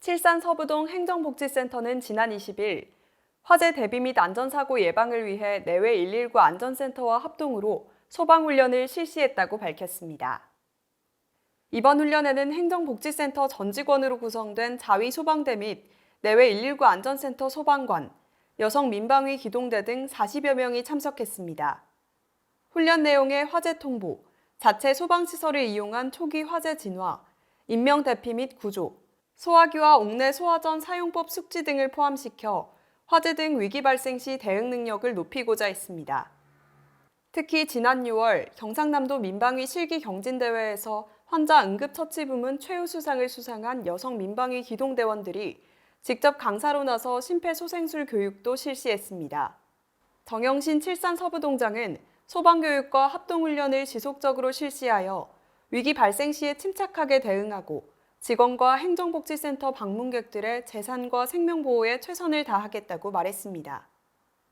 칠산 서부동 행정복지센터는 지난 20일 화재 대비 및 안전사고 예방을 위해 내외 119 안전센터와 합동으로 소방훈련을 실시했다고 밝혔습니다. 이번 훈련에는 행정복지센터 전 직원으로 구성된 자위 소방대 및 내외 119 안전센터 소방관, 여성 민방위 기동대 등 40여 명이 참석했습니다. 훈련 내용에 화재 통보, 자체 소방시설을 이용한 초기 화재 진화, 인명 대피 및 구조, 소화기와 옥내 소화전 사용법 숙지 등을 포함시켜 화재 등 위기 발생 시 대응 능력을 높이고자 했습니다. 특히 지난 6월 경상남도 민방위 실기 경진대회에서 환자 응급처치 부문 최우수상을 수상한 여성 민방위 기동대원들이 직접 강사로 나서 심폐소생술 교육도 실시했습니다. 정영신 칠산 서부동장은 소방교육과 합동훈련을 지속적으로 실시하여 위기 발생 시에 침착하게 대응하고 직원과 행정복지센터 방문객들의 재산과 생명보호에 최선을 다하겠다고 말했습니다.